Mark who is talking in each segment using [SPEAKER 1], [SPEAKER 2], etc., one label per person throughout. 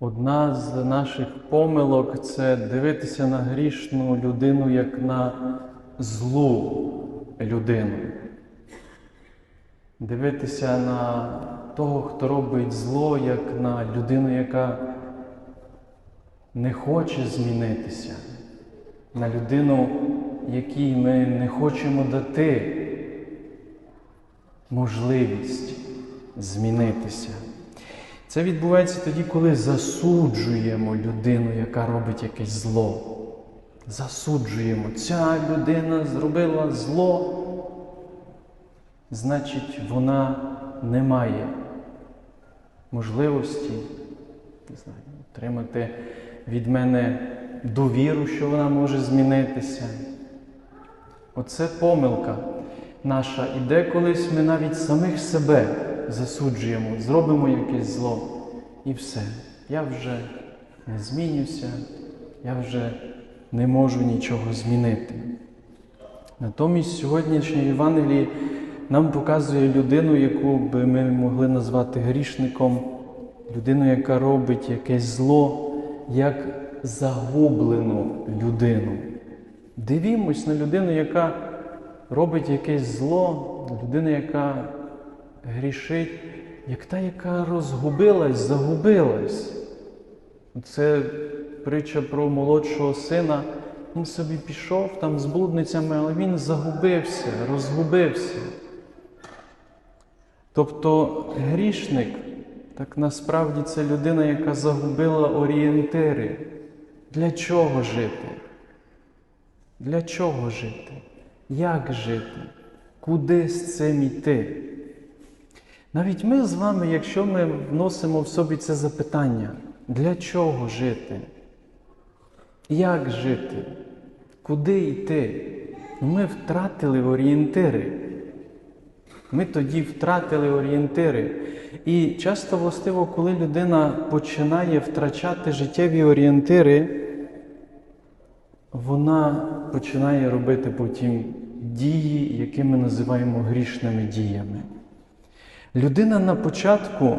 [SPEAKER 1] Одна з наших помилок це дивитися на грішну людину як на злу людину. Дивитися на того, хто робить зло, як на людину, яка не хоче змінитися, на людину, якій ми не хочемо дати можливість змінитися. Це відбувається тоді, коли засуджуємо людину, яка робить якесь зло. Засуджуємо. Ця людина зробила зло, значить, вона не має можливості не знаю, отримати від мене довіру, що вона може змінитися. Оце помилка наша. І деколись ми навіть самих себе засуджуємо, зробимо якесь зло. І все. Я вже не змінюся, я вже не можу нічого змінити. Натомість сьогоднішнє Євангеліє нам показує людину, яку би ми могли назвати грішником, людину, яка робить якесь зло, як загублену людину. Дивімось на людину, яка робить якесь зло, людина, яка грішить, як та, яка розгубилась, загубилась. Це притча про молодшого сина. Він собі пішов там з блудницями, але він загубився, розгубився. Тобто грішник, так насправді це людина, яка загубила орієнтири. Для чого жити? Для чого жити? Як жити? Куди з цим йти? Навіть ми з вами, якщо ми вносимо в собі це запитання, для чого жити? Як жити? Куди йти? Ми втратили орієнтири. Ми тоді втратили орієнтири. І часто властиво, коли людина починає втрачати життєві орієнтири, вона починає робити потім дії, які ми називаємо грішними діями. Людина на початку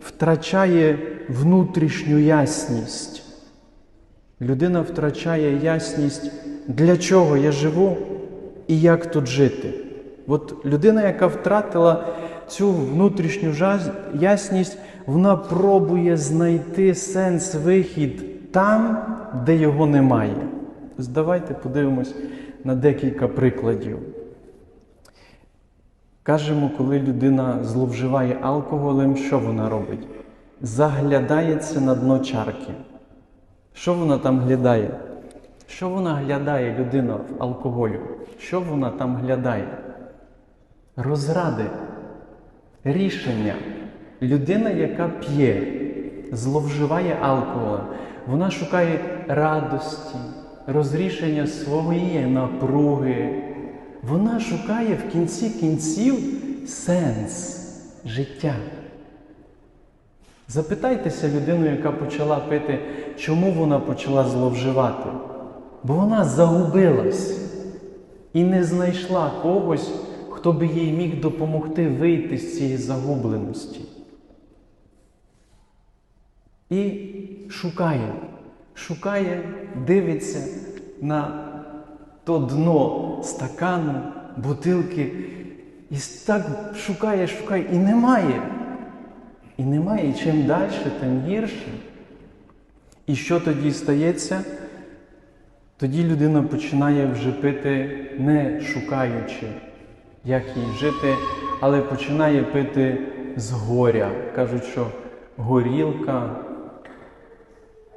[SPEAKER 1] втрачає внутрішню ясність. Людина втрачає ясність, для чого я живу і як тут жити. От людина, яка втратила цю внутрішню ясність, вона пробує знайти сенс, вихід там, де його немає. Давайте подивимось на декілька прикладів. Кажемо, коли людина зловживає алкоголем, що вона робить? Заглядається на дно чарки. Що вона там глядає? Що вона глядає, людина в алкоголю? Що вона там глядає? Розради, рішення. Людина, яка п'є, зловживає алкоголем, вона шукає радості, розрішення своєї напруги. Вона шукає в кінці кінців сенс життя. Запитайтеся людину, яка почала пити, чому вона почала зловживати. Бо вона загубилась і не знайшла когось, хто би їй міг допомогти вийти з цієї загубленості. І шукає, шукає, дивиться на то дно стакану, бутилки, і так шукає, шукає, і немає. І немає, і чим далі, тим гірше. І що тоді стається? Тоді людина починає вже пити, не шукаючи, як їй жити, але починає пити з горя. Кажуть, що горілка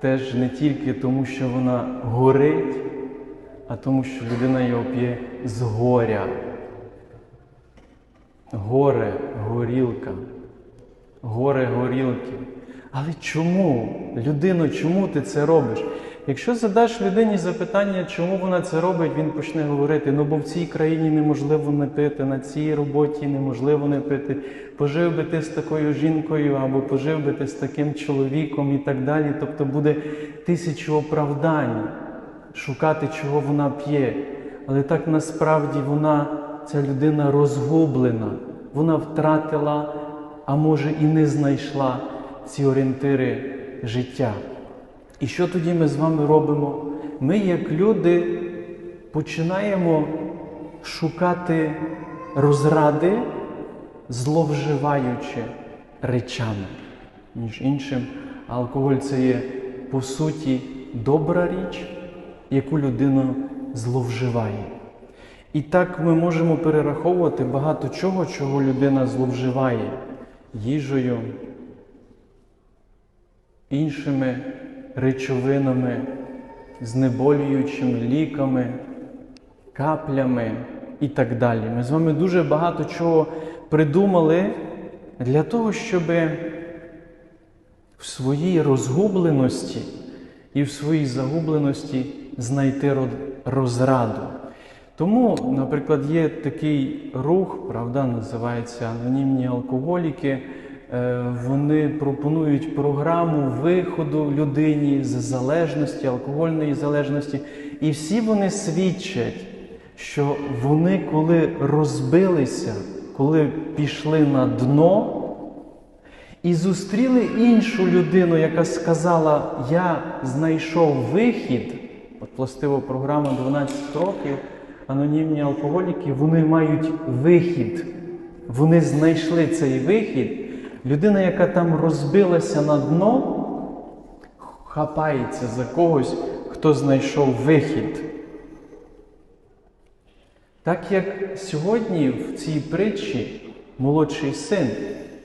[SPEAKER 1] теж не тільки тому, що вона горить, а тому, що людина його п'є з горя. Горе, горілка, горе горілки. Але чому? Людино, чому ти це робиш? Якщо задаш людині запитання, чому вона це робить, він почне говорити: ну бо в цій країні неможливо не пити, на цій роботі неможливо не пити. Пожив би ти з такою жінкою, або пожив би ти з таким чоловіком і так далі. Тобто буде тисячу оправдань шукати, чого вона п'є. Але так насправді вона, ця людина розгублена, вона втратила, а може і не знайшла ці орієнтири життя. І що тоді ми з вами робимо? Ми, як люди, починаємо шукати розради, зловживаючи речами. Між іншим, алкоголь це є по суті добра річ, яку людина зловживає. І так ми можемо перераховувати багато чого, чого людина зловживає їжею, іншими речовинами, знеболюючими ліками, каплями і так далі. Ми з вами дуже багато чого придумали для того, щоб в своїй розгубленості і в своїй загубленості знайти розраду. Тому, наприклад, є такий рух, правда, називається анонімні алкоголіки. Е, Вони пропонують програму виходу людині з залежності, алкогольної залежності. І всі вони свідчать, що вони, коли розбилися, коли пішли на дно і зустріли іншу людину, яка сказала: Я знайшов вихід. От властиво програма 12 років. Анонімні алкоголіки, вони мають вихід. Вони знайшли цей вихід. Людина, яка там розбилася на дно, хапається за когось, хто знайшов вихід. Так як сьогодні в цій притчі молодший син,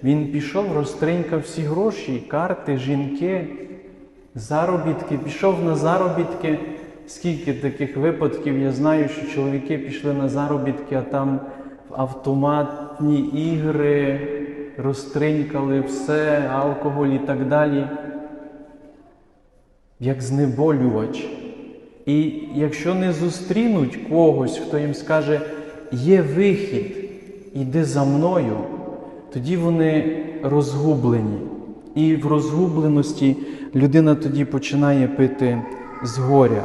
[SPEAKER 1] він пішов, розтринькав всі гроші, карти, жінки, заробітки, пішов на заробітки. Скільки таких випадків я знаю, що чоловіки пішли на заробітки, а там автоматні ігри розтринькали все, алкоголь і так далі, як знеболювач. І якщо не зустрінуть когось, хто їм скаже, є вихід, іди за мною, тоді вони розгублені. І в розгубленості людина тоді починає пити з горя.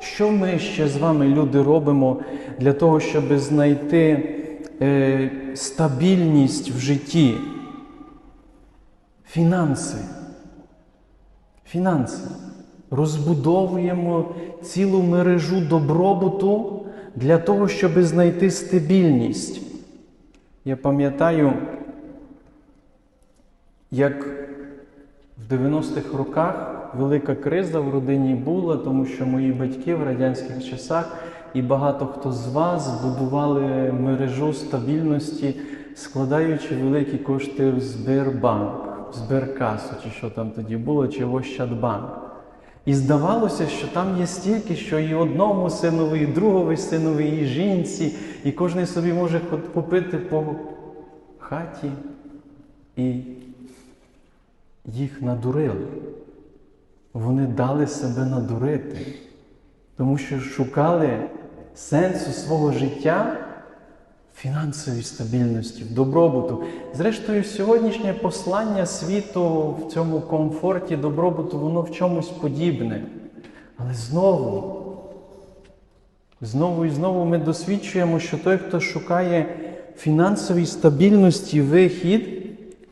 [SPEAKER 1] Що ми ще з вами, люди, робимо для того, щоб знайти е, стабільність в житті? Фінанси. Фінанси. Розбудовуємо цілу мережу добробуту для того, щоб знайти стабільність. Я пам'ятаю, як в 90-х роках велика криза в родині була, тому що мої батьки в радянських часах і багато хто з вас будували мережу стабільності, складаючи великі кошти в Сбербанк, в Сберкасу, чи що там тоді було, чи в Ощадбанк. І здавалося, що там є стільки, що і одному синові, і другові синові, і жінці, і кожен собі може купити по хаті. І їх надурили. Вони дали себе надурити, тому що шукали сенсу свого життя в фінансовій стабільності, в добробуту. Зрештою, сьогоднішнє послання світу в цьому комфорті, добробуту, воно в чомусь подібне. Але знову, знову і знову ми досвідчуємо, що той, хто шукає фінансовій стабільності вихід,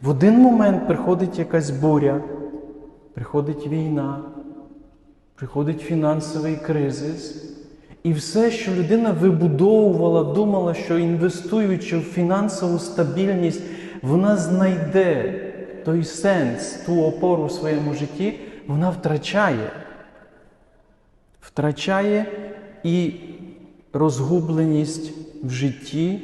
[SPEAKER 1] в один момент приходить якась буря. Приходить війна, приходить фінансовий кризис. І все, що людина вибудовувала, думала, що інвестуючи в фінансову стабільність, вона знайде той сенс, ту опору в своєму житті, вона втрачає. Втрачає і розгубленість в житті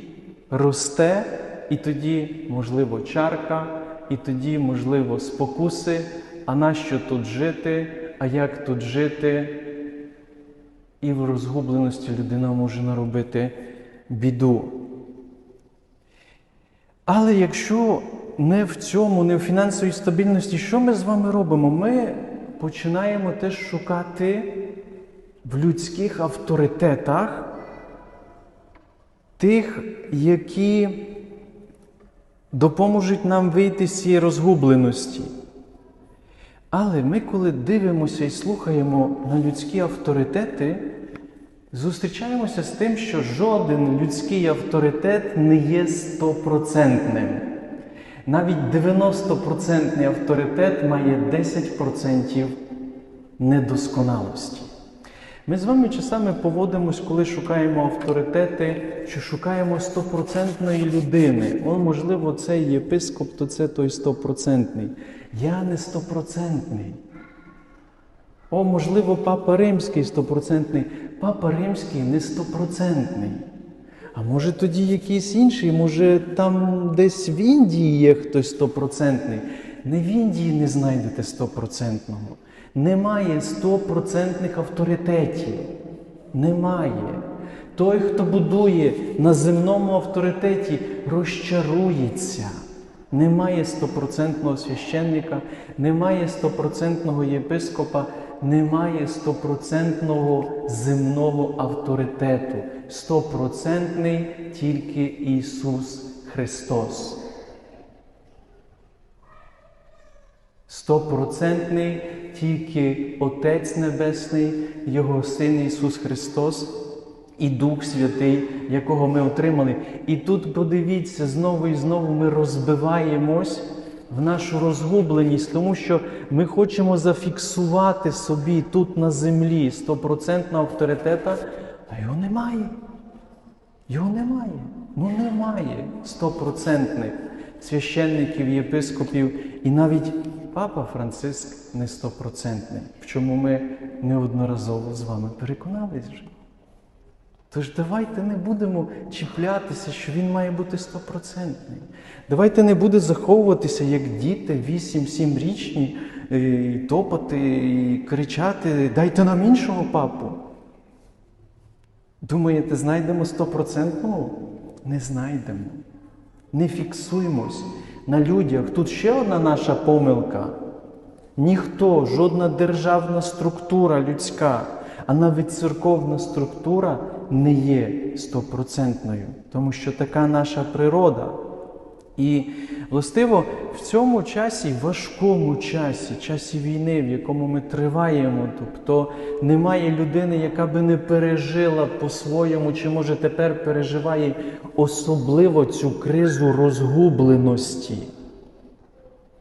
[SPEAKER 1] росте, і тоді, можливо, чарка, і тоді, можливо, спокуси а нащо тут жити, а як тут жити? І в розгубленості людина може наробити біду. Але якщо не в цьому, не в фінансовій стабільності, що ми з вами робимо? Ми починаємо теж шукати в людських авторитетах тих, які допоможуть нам вийти з цієї розгубленості. Але ми, коли дивимося і слухаємо на людські авторитети, зустрічаємося з тим, що жоден людський авторитет не є стопроцентним. Навіть 90% авторитет має 10% недосконалості. Ми з вами часами поводимось, коли шукаємо авторитети, що шукаємо стопроцентної людини. О, можливо, цей єпископ, то це той стопроцентний. Я не стопроцентний. О, можливо, папа римський стопроцентний. Папа римський не стопроцентний. А може тоді якийсь інший, може там десь в Індії є хтось стопроцентний. Не в Індії не знайдете стопроцентного. Немає стопроцентних авторитетів. Немає. Той, хто будує на земному авторитеті, розчарується. Немає стопроцентного священника, немає стопроцентного єпископа, немає стопроцентного земного авторитету. Стопроцентний тільки Ісус Христос. Стопроцентний тільки Отець Небесний, Його Син Ісус Христос і Дух Святий, якого ми отримали. І тут подивіться, знову і знову ми розбиваємось в нашу розгубленість, тому що ми хочемо зафіксувати собі тут на землі стопроцентного авторитета, а його немає. Його немає. Ну немає стопроцентних священників, єпископів, і навіть папа Франциск не стопроцентний, в чому ми неодноразово з вами переконались вже. Тож давайте не будемо чіплятися, що він має бути стопроцентний. Давайте не буде заховуватися, як діти 8-7 річні, е, і топати, і кричати, дайте нам іншого папу. Думаєте, знайдемо стопроцентного? Не знайдемо. Не фіксуємось на людях. Тут ще одна наша помилка. Ніхто, жодна державна структура людська, а навіть церковна структура не є стопроцентною, тому що така наша природа. І властиво в цьому часі, важкому часі, часі війни, в якому ми триваємо, тобто немає людини, яка би не пережила по-своєму, чи може тепер переживає особливо цю кризу розгубленості.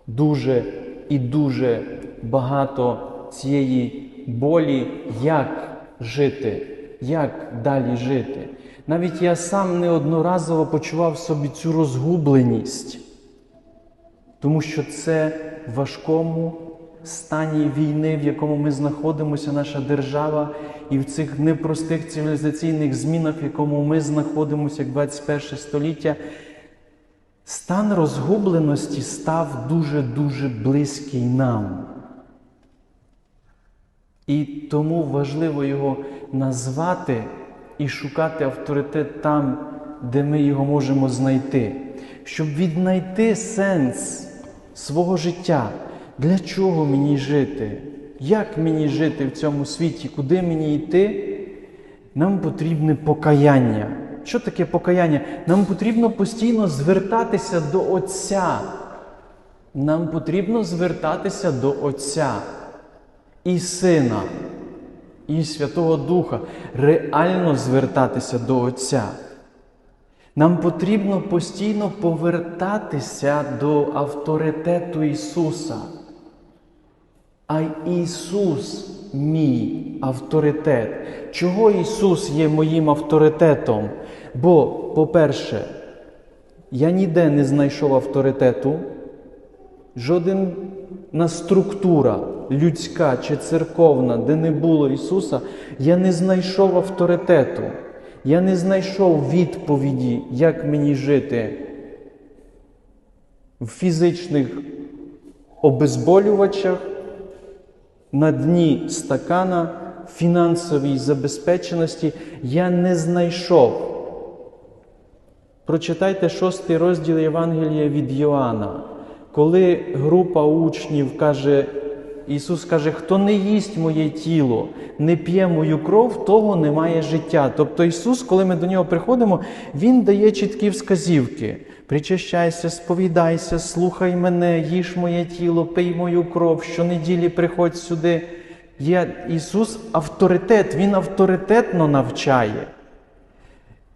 [SPEAKER 1] Дуже і дуже багато цієї болі, як жити, як далі жити. Навіть я сам неодноразово почував собі цю розгубленість, тому що це в важкому стані війни, в якому ми знаходимося, наша держава, і в цих непростих цивілізаційних змінах, в якому ми знаходимося, як 21 століття, стан розгубленості став дуже-дуже близький нам. І тому важливо його назвати і шукати авторитет там, де ми його можемо знайти, щоб віднайти сенс свого життя. Для чого мені жити? Як мені жити в цьому світі? Куди мені йти? Нам потрібне покаяння. Що таке покаяння? Нам потрібно постійно звертатися до Отця. Нам потрібно звертатися до Отця і Сина, і Святого Духа, реально звертатися до Отця. Нам потрібно постійно повертатися до авторитету Ісуса. А Ісус мій авторитет. Чого Ісус є моїм авторитетом? Бо, по-перше, я ніде не знайшов авторитету, жодна структура людська чи церковна, де не було Ісуса, я не знайшов авторитету. Я не знайшов відповіді, як мені жити в фізичних обезболювачах, на дні стакана, фінансовій забезпеченості. Я не знайшов. Прочитайте шостий розділ Євангелія від Йоанна, коли група учнів каже, Ісус каже, хто не їсть моє тіло, не п'є мою кров, того немає життя. Тобто Ісус, коли ми до нього приходимо, Він дає чіткі вказівки. Причащайся, сповідайся, слухай мене, їж моє тіло, пий мою кров, щонеділі приходь сюди. Є Ісус авторитет, Він авторитетно навчає.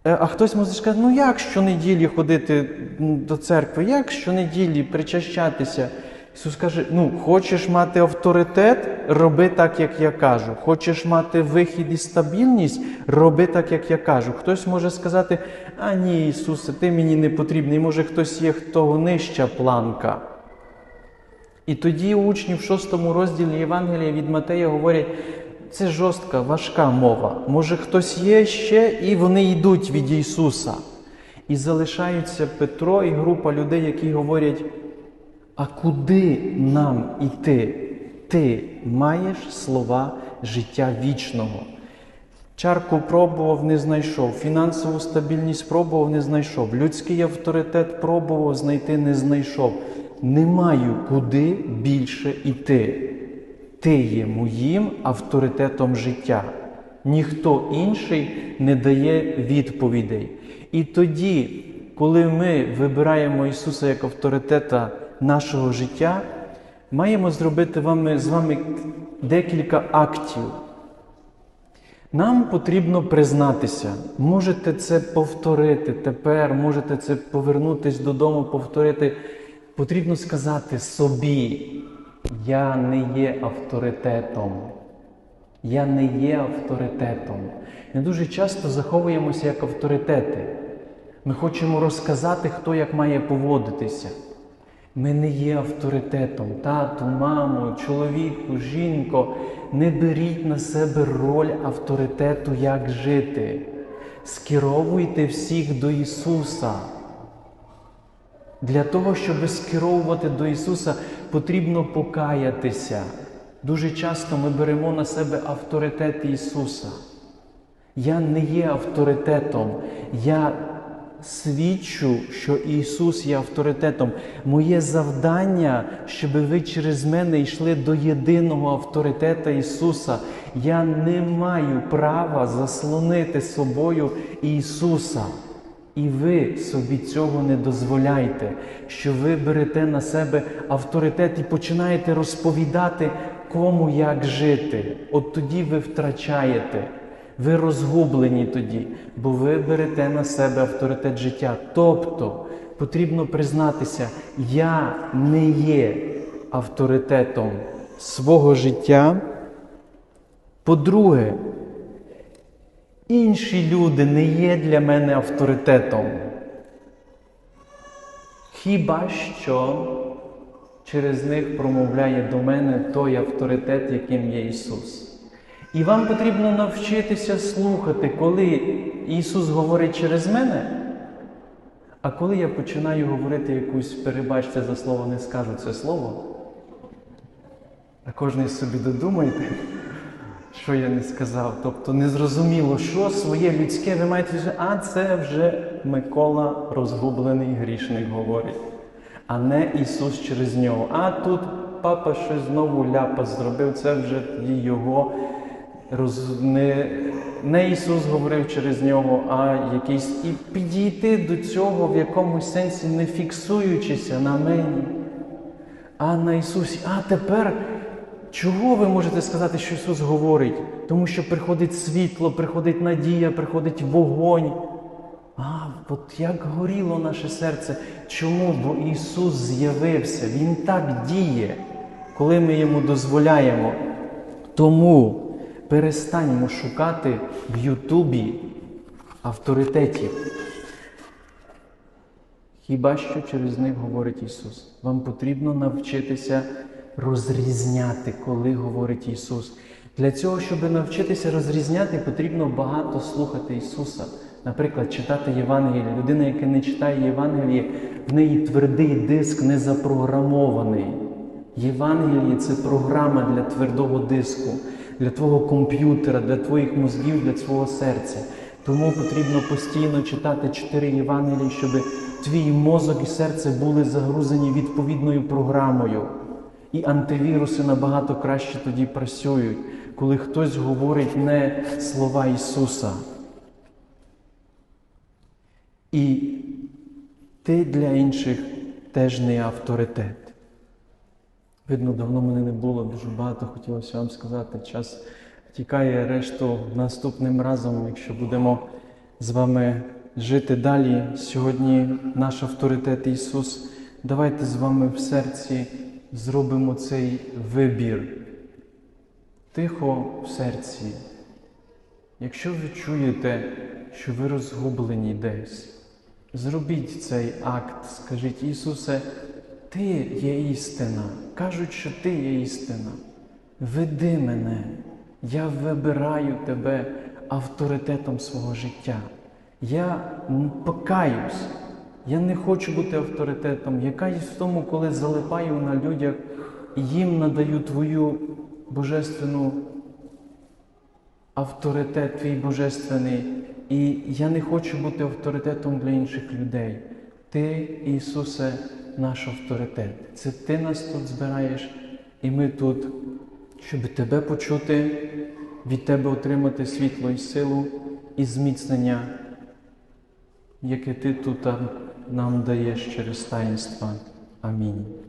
[SPEAKER 1] Е, А хтось може сказати, ну як щонеділі ходити до церкви, як щонеділі причащатися? Ісус каже: ну, хочеш мати авторитет, роби так, як я кажу. Хочеш мати вихід і стабільність, роби так, як я кажу. Хтось може сказати, а ні, Ісусе, ти мені не потрібний. Може, хтось є, хто нижча планка. І тоді учні в шостому розділі Євангелія від Матея говорять, це жорстка, важка мова. Може, хтось є ще, і вони йдуть від Ісуса. І залишаються Петро і група людей, які говорять: а куди нам іти? Ти маєш слова життя вічного. Чарку пробував, не знайшов. Фінансову стабільність пробував, не знайшов. Людський авторитет пробував, знайти не знайшов. Не маю куди більше йти. Ти є моїм авторитетом життя. Ніхто інший не дає відповідей. І тоді, коли ми вибираємо Ісуса як авторитета нашого життя, маємо зробити вами, з вами декілька актів. Нам потрібно признатися. Можете це повторити тепер, можете це повернутись додому, повторити. Потрібно сказати собі, я не є авторитетом. Я не є авторитетом. Ми дуже часто заховуємося як авторитети. Ми хочемо розказати, хто як має поводитися. Ми не є авторитетом. Тату, мамо, чоловіку, жінко, не беріть на себе роль авторитету, як жити. Скеровуйте всіх до Ісуса. Для того, щоб скеровувати до Ісуса, потрібно покаятися. Дуже часто ми беремо на себе авторитет Ісуса. Я не є авторитетом. Я свідчу, що Ісус є авторитетом. Моє завдання, щоб ви через мене йшли до єдиного авторитета Ісуса. Я не маю права заслонити собою Ісуса. І ви собі цього не дозволяйте, що ви берете на себе авторитет і починаєте розповідати, кому як жити. От тоді ви втрачаєте. Ви розгублені тоді, бо ви берете на себе авторитет життя. Тобто потрібно признатися, я не є авторитетом свого життя. По-друге, інші люди не є для мене авторитетом. Хіба що через них промовляє до мене той авторитет, яким є Ісус. І вам потрібно навчитися слухати, коли Ісус говорить через мене, а коли я починаю говорити якусь, перебачте за слово, не скажу це слово. А кожен собі додумайте, що я не сказав. Тобто незрозуміло, що своє людське, ви маєте, сказати, а це вже Микола розгублений грішник говорить, а не Ісус через нього. А тут папа щось знову ляпас зробив, це вже його роз... не, не Ісус говорив через нього, а якийсь і підійти до цього в якомусь сенсі, не фіксуючися на мені, а на Ісусі. А тепер чого ви можете сказати, що Ісус говорить? Тому що приходить світло, приходить надія, приходить вогонь. А, от як горіло наше серце. Чому? Бо Ісус з'явився, Він так діє, коли ми йому дозволяємо. Тому перестаньмо шукати в Ютубі авторитетів. Хіба що через них говорить Ісус? Вам потрібно навчитися розрізняти, коли говорить Ісус. Для цього, щоб навчитися розрізняти, потрібно багато слухати Ісуса. Наприклад, читати Євангеліє. Людина, яка не читає Євангеліє, в неї твердий диск не запрограмований. Євангеліє це програма для твердого диску, для твого комп'ютера, для твоїх мозгів, для твого серця. Тому потрібно постійно читати чотири Євангелії, щоб твій мозок і серце були загрузені відповідною програмою. І антивіруси набагато краще тоді працюють, коли хтось говорить не слова Ісуса. І ти для інших теж не авторитет. Видно, давно мене не було, дуже багато хотілося вам сказати. Час тікає решту наступним разом, якщо будемо з вами жити далі. Сьогодні наш авторитет Ісус. Давайте з вами в серці зробимо цей вибір. Тихо в серці. Якщо ви чуєте, що ви розгублені десь, зробіть цей акт, скажіть Ісусе, Ти є істина. Кажуть, що Ти є істина. Веди мене, я вибираю тебе авторитетом свого життя. Я покаюсь. Я не хочу бути авторитетом. Я каюсь в тому, коли залипаю на людях і їм надаю твою божественну авторитет твій божественний, і я не хочу бути авторитетом для інших людей. Ти, Ісусе, наш авторитет. Це Ти нас тут збираєш, і ми тут, щоб Тебе почути, від Тебе отримати світло і силу і зміцнення, яке Ти тут нам даєш через таїнства. Амінь.